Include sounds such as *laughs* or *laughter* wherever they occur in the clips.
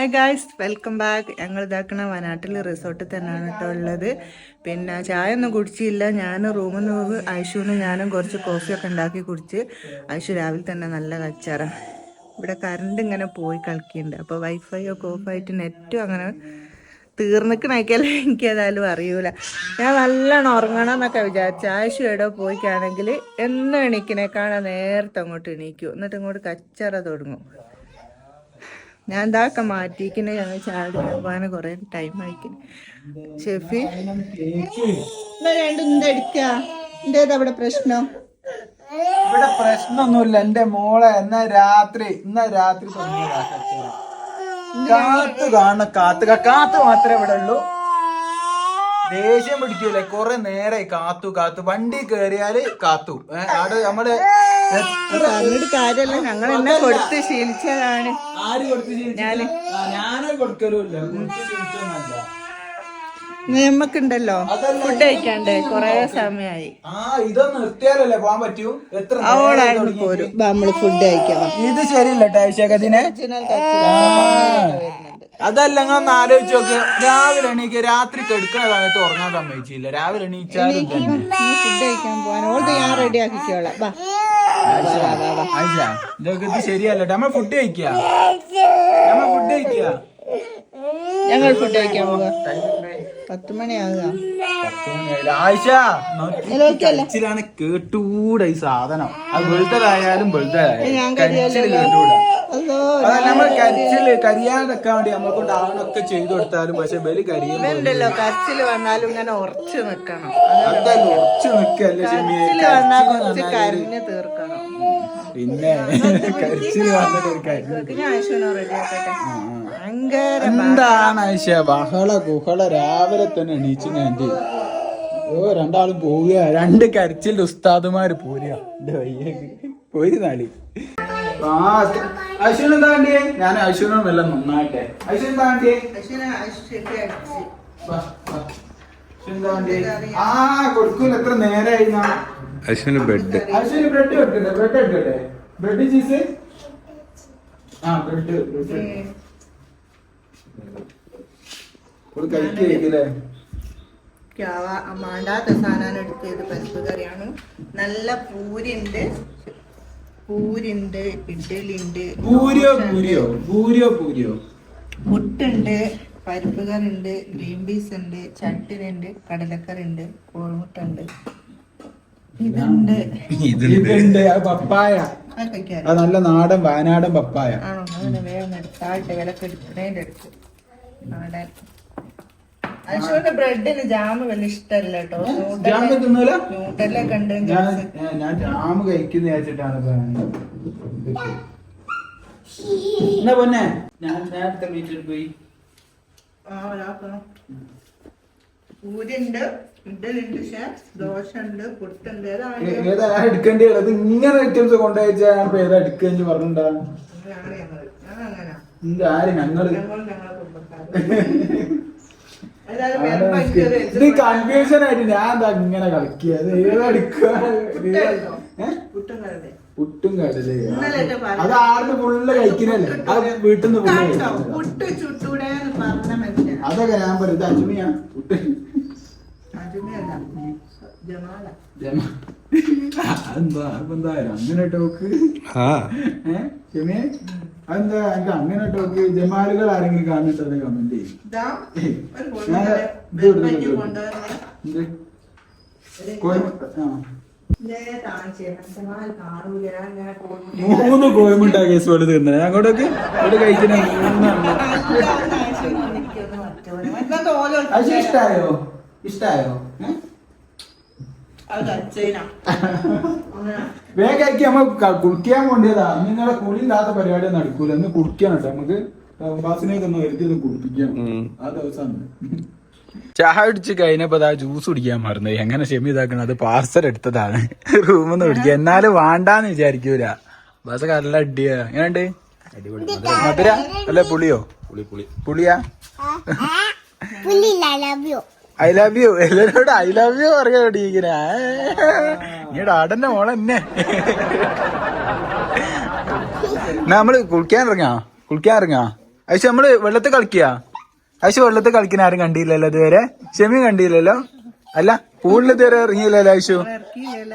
Hi guys welcome back ഞങ്ങൾ ഇതാക്കണ വയനാട്ടിൽ റിസോർട്ടിൽ തന്നെയാണ് കേട്ടോ ഉള്ളത്. പിന്നെ ചായ ഒന്നും കുടിച്ചില്ല. ഞാൻ റൂമിൽ നിന്ന് ഐഷുവിന് ഞാനും കുറച്ച് കോഫിയൊക്കെ ഉണ്ടാക്കി കുടിച്ച് ഐഷു രാവിലെ തന്നെ നല്ല കച്ചാറ. ഇവിടെ കറണ്ട് ഇങ്ങനെ പോയി കളിക്കുന്നുണ്ട് അപ്പോൾ വൈഫൈ ഒക്കെ ഓഫായിട്ട് നെറ്റും അങ്ങനെ തീർന്നിക്കണേക്കല്ല എനിക്ക് ഏതായാലും അറിയൂല. ഞാൻ നല്ലോണം ഉറങ്ങണം എന്നൊക്കെ വിചാരിച്ചു ആയിഷു എവിടെ പോയിക്കാണെങ്കിൽ എന്ന് എണീക്കിനേക്കാണ് നേരത്തെ അങ്ങോട്ട് എണീക്കൂ. എന്നിട്ട് ഇങ്ങോട്ട് കച്ചറ തുടങ്ങും. ഞാൻ ഇതാക്കെ മാറ്റിക്കണേ ഞങ്ങൾ ചാടി പോകാൻ കൊറേ ടൈം ആയിക്കിന് ഷെഫി? രണ്ടും എന്തേതാ അവിടെ പ്രശ്നം? ഇവിടെ പ്രശ്നമൊന്നുമില്ല എന്റെ മോളെ എന്നാ രാത്രി ഇന്ന രാത്രി കാത്തു കാണ കാത്ത് കാത്ത് മാത്രമേ ഇവിടെ ഉള്ളൂ. ദേഷ്യം പിടിക്കൂലേ? കൊറേ നേരെ കാത്തു കാത്തു. വണ്ടി കേറിയാൽ കാത്തു. ആട് അവിടെ നമ്മൾ എത്ര പറഞ്ഞിട്ട് കാര്യമല്ല ഞങ്ങൾ എന്നെ കൊടുത്ത് ശീലിച്ചതാണ്. ആര് കൊടുത്ത് കൊടുക്കലുമില്ല. നമ്മക്കുണ്ടല്ലോ? ഫുഡ് കഴിക്കാണ്ട് കൊറേ സമയമായി ആ ഇതൊന്നും നിർത്തിയാലല്ലേ പോകാൻ പറ്റൂ? എത്ര നേരായി അവളായിരുന്നു? പോരും നമ്മൾ ഫുഡ് കഴിക്കണം. ഇത് ശരിയല്ല ടൈഷകതിനെ അതല്ല നിങ്ങൾ ആലോചിച്ചു നോക്ക്. രാവിലെ എണീക്ക് രാത്രി കെടുക്കുന്ന സമയത്ത് ഉറങ്ങാൻ സമ്മതിച്ചില്ല. രാവിലെ എണീച്ചാലും. ഇതൊക്കെ ഇത് ശരിയല്ല നമ്മൾ ഫുഡ് കഴിക്കുക നമ്മൾ ഫുഡ് കഴിക്കുക ഞങ്ങൾ ഫുഡ് കഴിക്കാൻ പോവാ. പത്ത് മണിയാകാം. കേട്ടൂടെ ഈ സാധനം. അത് വെളുത്തതായാലും വെളുത്തതായാലും. കേട്ടൂടാ. നമ്മൾ കരിച്ചിൽ കരിയാതെക്കാൻ വേണ്ടി നമ്മളെ കൊണ്ട് ആവണൊക്കെ ചെയ്തു കൊടുത്താലും പക്ഷെ ബലി കരച്ചിൽ വന്നാലും ഇങ്ങനെ ഉറച്ചു നിക്കണം. അതല്ല ഉറച്ചു നിക്കല്ലേ കുറച്ച് തീർക്കണം. പിന്നെ കരിച്ചിൽ വന്നിട്ട് ഒരു എന്താണ് ആയിഷ? ബഹള കുഹള രാവിലെ തന്നെ എണീച്ചു ഞാൻ ഓ രണ്ടാളും പോവുക രണ്ട് കരച്ചിൽ ഉസ്താദുമാര് പോരുക പോയി നാളി. ആ അശ്വിൻ എന്താ വേണ്ടി ഞാൻ അശ്വിനും എല്ലാം നന്നായിട്ടെ. അശ്വിൻ എന്താ വേണ്ടി ആശുവിനെ ആശുപത്രി അടിച്ച്. വാ, വാ. എന്താ വേണ്ടി ആ കൊടുക്കൂല എത്ര നേരായി അശ്വിന് ബെഡ് അശ്വിന് ബ്രെഡ് എടുക്കട്ടെ ബ്രെഡ് എടുക്കട്ടെ. Bread cheese? ആ ബ്രെഡ് ബ്രെഡ് ഒരു കഴിക്ക് കഴിക്കില്ലേ മാണ്ടാത്ത സാധനം എടുത്തത് പരിപ്പ് കറിയാണ്. നല്ല പൂരിണ്ട് പൂരിണ്ട് പൂരിയോ പൂരിയോ? പൂരിയോ പൂരിയോ? പുട്ടുണ്ട് പരിപ്പ് കറി ഉണ്ട് ഗ്രീൻ പീസ് ഉണ്ട് ചട്ടിനി ഉണ്ട് കടലക്കറി ഉണ്ട് കോഴിമുട്ട ഉണ്ട് ഇതുണ്ട്. ഇതുണ്ട്. അത് പപ്പായ. അത് നല്ല നാടൻ വയനാടൻ പപ്പായ. ആണോ? അങ്ങനെ വേഗം എടുത്താട്ടെ വിലക്ക് എടുക്കണേന്റെ അടുത്ത് നാടൻ അശ്വന്റെ ബ്രെഡിന് ജാമ് വലിയ ഇഷ്ടമല്ല കേട്ടോ. ജാമ തിന്നൂല ന്യൂട്ടലൊക്കെ ഉണ്ട് ഞാൻ ഞാൻ- ജാമ് കഴിക്കുന്ന വിചാരിച്ചിട്ടാണ്. എന്നാ പൊന്നെ? ഞാൻ നേരത്തെ വീട്ടിൽ പോയി. പൂരിണ്ട് ഇഡലുണ്ട് ദോശ ഉണ്ട് പുട്ടുണ്ട്. ഏതാണ്? ഏ- ഏതാ? ഞാൻ എടുക്കേണ്ടി അത് ഇങ്ങനെ ഐറ്റംസ് ഞാൻ ഏതാ എടുക്കുകയെന്ന് ഞങ്ങൾ ആര് ഞങ്ങൾ ഇത് കൺഫ്യൂഷൻ ആയിട്ട് ഞാൻ എന്താ ഇങ്ങനെ കളിക്കുക? ഏ? പുട്ടും കടലേ അത് ആരുടെ ഫുള്ള് കഴിക്കുന്നല്ലേ അത് വീട്ടിൽ നിന്ന് അതൊക്കെ ഞാൻ പറയും ഇത് അജുമിയാ. പുട്ട്. അതെന്താ? എന്താ അങ്ങനെ ടോക്ക് ആ. ഏഹ് ഷെമിയെ അതെന്താ? എനിക്ക് അങ്ങനെ ടോക്ക് ജമാലുകൾ ആരെങ്കിലും കാണുന്നുണ്ടോ? കമന്റ് *laughs* മൂന്ന് കോയമുണ്ടാ കേസ് പോലെ തീർന്നത് അങ്ങോട്ടൊക്കെ ഇവിടെ മൂന്നെണ്ണം *laughs* അത് ഇഷ്ടായോ? വേഗം കഴിക്കി നമ്മൾ കുളിക്കാൻ വേണ്ടിയതാ. നിങ്ങളെ കുളി ഇല്ലാത്ത പരിപാടി നടക്കൂല. ഒന്ന് കുളിക്കാൻ കേട്ടോ നമുക്ക് ഒന്ന് ആ ദിവസമാണ് ചായ കുടിച്ച് കഴിഞ്ഞപ്പോ ആ ജ്യൂസ് കുടിക്കാൻ മറന്നു. എങ്ങനെ ക്ഷമ ഇതാക്കണം അത് പാർസൽ എടുത്തതാണ്. റൂമിൽ നിന്ന് കുടിക്കുക. എന്നാലും വേണ്ടാന്ന് വിചാരിക്കൂല. ബസ് നല്ല അടിയാ. എങ്ങനെയുണ്ട്? മധുര അല്ല പുളിയോ? പുളി പുളി. പുളിയാ? ഐ ലവ് യു എല്ലാരോടും ഐ ലവ് യു പറയാ ഇങ്ങനെ. മോളെന്നെ. *laughs* എന്നാ നമ്മൾ കുളിക്കാൻ ഇറങ്ങാ? കുളിക്കാൻ ഇറങ്ങാ? ഐശു നമ്മൾ വെള്ളത്തിൽ കളിക്കുക ഐശു വെള്ളത്തിൽ കളിക്കുന്ന ആരും കണ്ടില്ലല്ലോ ഇതുവരെ? ഷെമി കണ്ടില്ലല്ലോ? അല്ല പൂളിൽ ഇതുവരെ ഇറങ്ങിയില്ലല്ലോ ഐശു?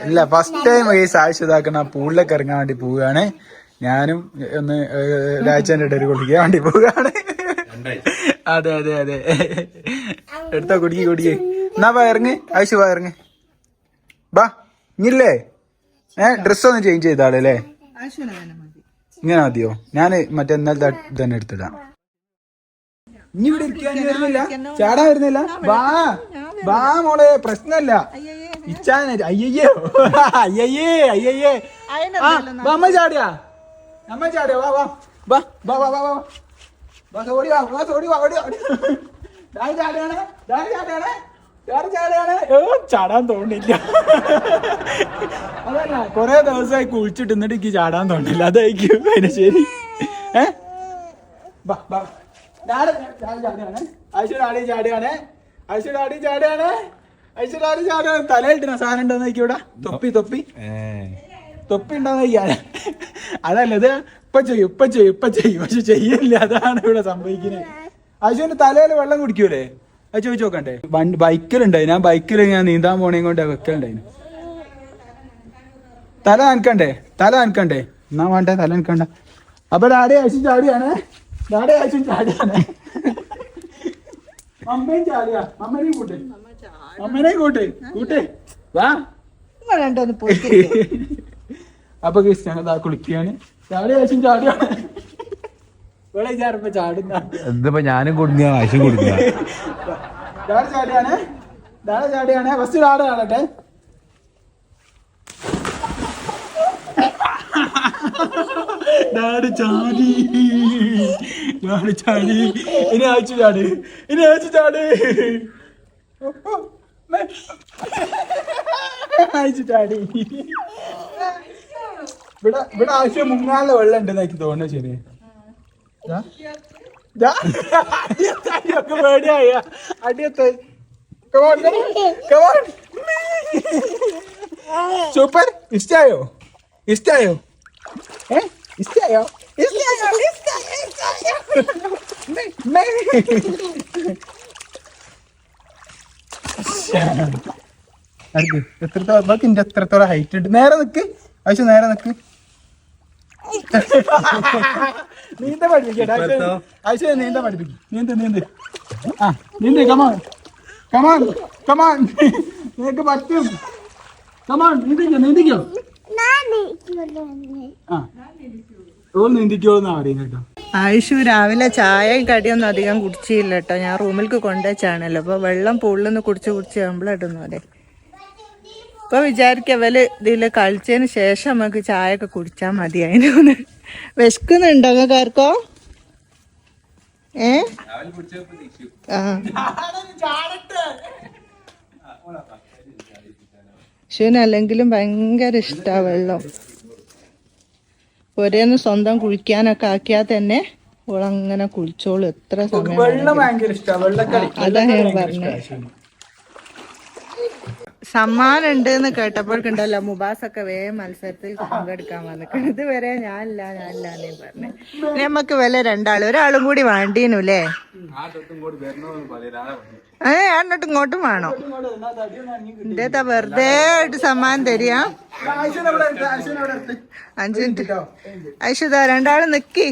ഇല്ല ഫസ്റ്റ് ടൈം ഈ ആയിഷു ഇതാക്കണ പൂളിലേക്ക് ഇറങ്ങാൻ വേണ്ടി പോവുകയാണ്. ഞാനും ഒന്ന് രാജാന്റെ ഇടയിൽ കുടിക്കാൻ വേണ്ടി പോവുകയാണ്. അതെ അതെ അതെ. എടുത്താ കുടിക്ക് കുടിക്ക്. എന്നാ വാ ഇറങ്ങ്. ആയിഷു വാ ഇറങ്ങ്. ബാ ഇല്ലേ? ഏ ഡ്രസ്സ് ഒന്ന് ചേഞ്ച് ചെയ്താളല്ലേ ഇങ്ങനെ മതിയോ ഞാൻ മറ്റേ ഇന്നലത്തെ തന്നെ എടുത്തിടാം. ഇനി ഇവിടെ ഇരിക്കാൻ വരുന്നില്ല? ചാടാൻ വരുന്നില്ല? വാ വാ മോളെ പ്രശ്നല്ല. ഇച്ചാൻ അയ്യയ്യോ. അയ്യയ്യേ അയ്യയ്യേ. വാ, അമ്മ ചാടിയാ അമ്മ ചാടിയാ വാ വാ. വാ വാ വാ വാ വാ. വാ ഓടി വാ വാ ഓടി വാ ഓടി ഓടി. ഡാ ചാടുകയാണ്. ഏ ചാടാൻ തോന്നില്ല. അതല്ല കൊറേ ദിവസമായി കുഴിച്ചിട്ട് എന്നിട്ട് എനിക്ക് ചാടാൻ തോന്നില്ല. അതായിരിക്കും അതിന് ശരി. ഏ? ചാടുകയാണ്. ചാടുകയാണ്. ചാടുകയാണ്. തലയിട്ടിന സാധനം ഉണ്ടോന്ന് നോക്കി ഇവിടെ തൊപ്പി തൊപ്പി. തൊപ്പി ഉണ്ടോന്ന് നോക്കിയാണ് അതല്ല ഇത് ഇപ്പൊ ചെയ്യും ഇപ്പൊ ചെയ്യും ഇപ്പൊ ചെയ്യും. പക്ഷെ ചെയ്യില്ല അതാണ് ഇവിടെ സംഭവിക്കുന്നത്. അശുവിന് തലയിൽ വെള്ളം കുടിക്കൂലേ? അത് ചോദിച്ചു നോക്കണ്ടേ? ബൈക്കിലുണ്ടായി ഞാൻ ബൈക്കിൽ ഞാൻ നീന്താൻ പോണേ കൊണ്ട് വെക്കലുണ്ടായി തല നനക്കണ്ടേ തല നനക്കണ്ടേ എന്നാ വേണ്ടേ? തല നനക്കണ്ട അപ്പൊ ഡാഡി അയച്ചും ചാടിയാണ്. ഡാഡി അയച്ചും ചാടിയാണ്. അമ്മയും ചാടിയാ. അമ്മനെയും കൂട്ടെ. അമ്മനെയും കൂട്ടെ. കൂട്ടെ. വാ. അപ്പൊ ഗൈസ് കുളിക്കാണ്. ചാടി അയച്ചും ചാടിയാണ്. എന്തിപ്പോ ഞാനും കുടുങ്ങിയ ആശും കുടുങ്ങിയ ഡാഡ് ചാടിയാണ്. ഡാഡ് ചാടിയാണ്. ഫസ്റ്റ് ഡാഡ് കാണട്ടെ. ഡാഡ് ചാടി. ഡാഡി ചാടി. ഇനി അയച്ചു ചാട്. ഇനി അയച്ചു ചാട്. അയച്ചു ചാടി. ഇവിടെ ഇവിടെ ആവശ്യം മുങ്ങാനുള്ള വെള്ളം ഉണ്ടെന്ന് എനിക്ക് തോന്നുന്നു ശരി. അടിയൊക്കെ പേടിയായ അടിയത്തെ come on come on super ഇഷ്ടായോ ഇഷ്ടായോ ഏ ഇഷ്ടായോ ഇഷ്ടായോ എത്രത്തോളം എത്രത്തോളം ഹൈറ്റ് ഉണ്ട് നേരെ നിക്ക് ആവശ്യം നേരെ നിക്ക് *laughs* നീന്ത പഠിപ്പിക്കട്ടെ ഐശ്വര്യ നീന്ത പഠിപ്പിക്കും. നീന്ത് നീന്ത്. ആ നീന്ത് കമാൻ കമാൻ കമാൻ നിനക്ക് പറ്റും. കമാൻ നീന്തിക്കോ നീന്തിക്കോ. ആ. ഓൾ നീന്തിക്കോന്നാ പറയുന്നത് കേട്ടോ. ആയുഷു രാവിലെ ചായയും കടിയൊന്നും അധികം കുടിച്ചില്ല കേട്ടോ. ഞാൻ റൂമിലേക്ക് കൊണ്ടുവച്ചാണല്ലോ. അപ്പൊ വെള്ളം പുള്ളിൽ നിന്ന് കുടിച്ച് കുടിച്ച് ആകുമ്പോഴിടുന്നു അതെ ഇപ്പൊ വിചാരിക്ക അവൽ ഇതിൽ കളിച്ചതിന് ശേഷം നമുക്ക് ചായ ഒക്കെ കുടിച്ചാ മതി അതിനൊന്ന് വിശക്കുന്നുണ്ടോ നിങ്ങൾക്കാർക്കോ ഏ? ആ. ശിവന് അല്ലെങ്കിലും ഭയങ്കര ഇഷ്ടാ വെള്ളം. ഒരേന്ന് സ്വന്തം കുളിക്കാനൊക്കെ ആക്കിയാൽ തന്നെ ഓളങ്ങനെ കുളിച്ചോളൂ. എത്ര സമയം ഇഷ്ടമാണ് അതാ ഞാൻ പറഞ്ഞത് സമ്മാനം ഉണ്ട് എന്ന് കേട്ടപ്പോഴേക്കുണ്ടല്ലോ മുബാസൊക്കെ വേഗം മത്സരത്തിൽ പങ്കെടുക്കാൻ വന്നിട്ടുണ്ട്. ഇതുവരെ ഞാനില്ല ഞാനില്ല എന്നേ പറഞ്ഞു. ഇനി നമുക്ക് വില രണ്ടാളും ഒരാളും കൂടി വേണ്ടീനു അല്ലേ? ഏ അങ്ങോട്ടും ഇങ്ങോട്ടും വേണോ. എന്തേത്താ വെറുതെ ആയിട്ട് സമ്മാനം തരിക? അഞ്ചു മിനിറ്റ്. ഐശ്വത രണ്ടാളും നിക്കി.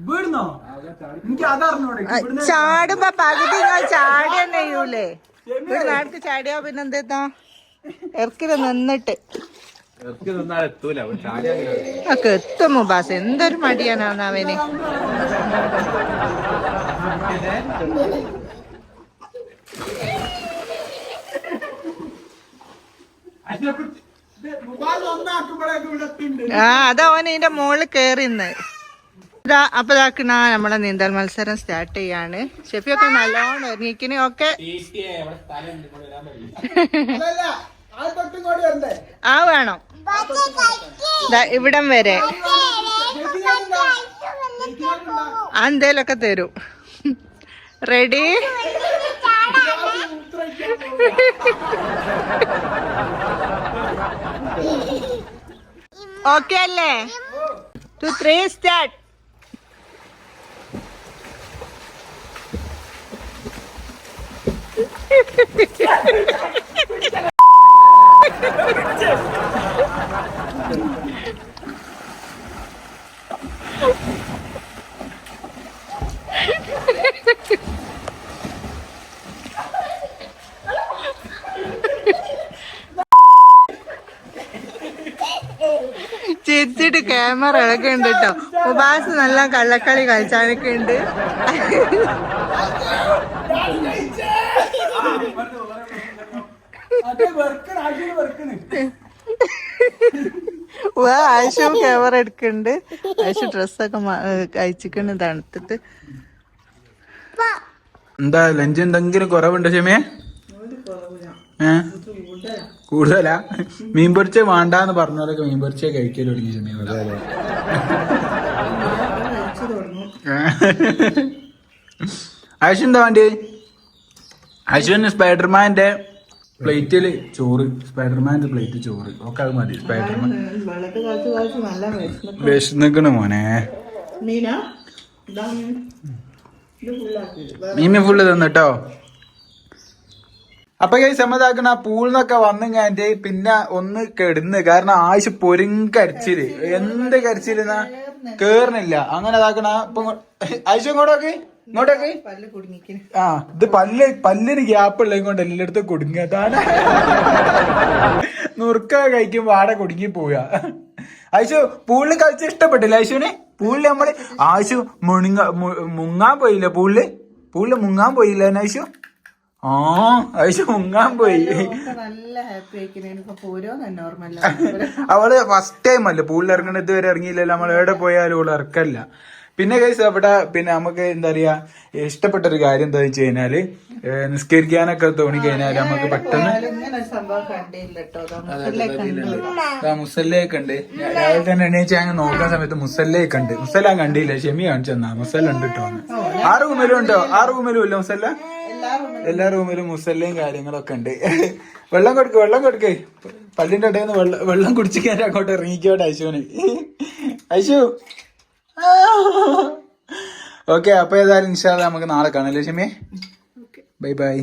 വീടുന്നോ എനിക്ക് അതറിഞ്ഞൂടെ ആ, ചാടുമ്പോ പകുതി നിങ്ങൾ ചാടി തന്നെ ചെയ്യൂലേ? ഇവിടെ നാട്ടിൽ ചാടിയാ പിന്നെ എന്താ ഇറക്കിൽ നിന്നിട്ട്. ഒക്കെ എത്തും മുബാസ്. എന്തൊരു മടിയാനാണ് അവന്. ആ അതാ അവൻ ഇതിന്റെ മുകളിൽ കേറിന്ന് അപ്പൊ ഇതാക്കണ നമ്മളെ നീന്തൽ മത്സരം സ്റ്റാർട്ട് ചെയ്യാണ്. ഷെഫിയൊക്കെ നല്ലോണം ഒരുങ്ങിക്കിന് ഒക്കെ അതല്ല ആ വേണം. ദാ ഇവിടം വരെ. ആ എന്തേലൊക്കെ തരും. റെഡി ഓക്കെ അല്ലേ? ടു ത്രീ സ്റ്റാർട്ട് ചിരിച്ചിട്ട് ക്യാമറ ഇളക്കുന്നുണ്ട് കേട്ടോ ഉപാസ് നല്ല കള്ളക്കളി കളിച്ചാനൊക്കെ ഉണ്ട് ആയിഷു ക്യാമറ എടുക്കുന്നുണ്ട് ആയിഷു ഡ്രസ്സൊക്കെ കഴിച്ചിക്കണ് തണുത്തിട്ട്. എന്താ ലഞ്ച് എന്തെങ്കിലും കുറവുണ്ടോ ക്ഷമേ ഏ? കൂടുതലാ? മീൻ പൊരിച്ച വേണ്ടാന്ന് പറഞ്ഞവരൊക്കെ മീൻ പൊരിച്ച കഴിക്കൽ തുടങ്ങി ക്ഷമേ ആശു എന്താ വേണ്ടി ആയിഷുവിന് സ്പൈഡർമാന്റെ പ്ലേറ്റിൽ ചോറ് സ്പൈഡർമാന്റെ പ്ലേറ്റ് ചോറ്. ഒക്കെ അത് മതി. സ്പൈഡർമാൻ വെള്ളത്തിൽ കളിച്ച് കളിച്ച് നല്ല വിശന്നു വിശന്നിക്കണ് മോനെ. മീന? ഇതാ മീൻ. ഇത് ഫുള്ളാക്കി മീമി ഫുള്ള് തന്നിട്ടോ? അപ്പൊ ഈ സമ്മതാക്കണ പൂളിന്നൊക്കെ വന്നു കഴിഞ്ഞിട്ട് പിന്നെ ഒന്ന് കെടുന്ന്. കാരണം ആവശ്യം പൊരുങ്കരച്ചിൽ. എന്ത് കരച്ചിലെന്നാ കേറണില്ല അങ്ങനെ ഇതാക്കണ ഇപ്പൊ ആവശ്യം ഇങ്ങോട്ടൊക്കെ. ഇങ്ങോട്ടൊക്കെ. ആ ഇത് പല്ല് പല്ലിന് ഗ്യാപ്പ് ഉള്ളത് കൊണ്ട് എല്ലായിടത്തും കുടുങ്ങുക അതാണ് നുറുക്ക കഴിക്കുമ്പോ ആടെ കുടുങ്ങി പോവുക. ആയിഷു പൂളിൽ കളിച്ച് ഇഷ്ടപ്പെട്ടില്ല ആയിഷുവിന് പൂളിൽ നമ്മൾ ആയിഷു മുണുങ്ങ മുങ്ങാൻ പോയില്ല പൂളിൽ? പൂളിൽ മുങ്ങാൻ പോയില്ല ആയിഷു ആ ആയിഷു മുങ്ങാൻ പോയി. നല്ല ഹാപ്പി അവൾ ഫസ്റ്റ് ടൈം അല്ലേ പൂളിൽ ഇറങ്ങണ ഇതുവരെ ഇറങ്ങിയില്ലല്ലോ. നമ്മൾ എവിടെ പോയാലും അവൾ ഇറക്കല്ല. പിന്നെ കൈസ് അവിടെ പിന്നെ നമുക്ക് എന്താ പറയാ ഇഷ്ടപ്പെട്ട ഒരു കാര്യം എന്താ വെച്ച് കഴിഞ്ഞാൽ നിസ്കരിക്കാനൊക്കെ തോന്നി കഴിഞ്ഞാൽ നമുക്ക് പെട്ടെന്ന് ഇങ്ങനെ ഒരു സംഭവം കണ്ടില്ല കേട്ടോ മുസല്ലേ കണ്ടു ആ മുസല്ലയൊക്കെ ഉണ്ട്. രാവിലെ തന്നെ എണീച്ച് ഞാൻ നോക്കുന്ന സമയത്ത് മുസല്ലയൊക്കെ ഉണ്ട്. മുസല്ല കണ്ടില്ല. ഷെമി കാണിച്ചെന്നാ മുസല്ല ഉണ്ട് കേട്ടോ ആ റൂമിലും ഉണ്ടോ? ആ റൂമിലും ഇല്ല മുസല്ല? എല്ലാ റൂമിലും. മുസല്ലയും കാര്യങ്ങളൊക്കെ ഉണ്ട്. *laughs* വെള്ളം കൊടുക്ക് വെള്ളം കൊടുക്ക്. പള്ളിന്റെ ഇടയിൽ നിന്ന് വെള്ളം വെള്ളം കുടിച്ചിക്കാൻ അങ്ങോട്ട് ഇറങ്ങിക്കോട്ടെ ഐശുവിന്. ഐശു. *laughs* ഓക്കെ അപ്പൊ ഏതായാലും ഇൻഷാല്ല നമുക്ക് നാളെ കാണാം അല്ലേ ഷെമിയെ? Bye bye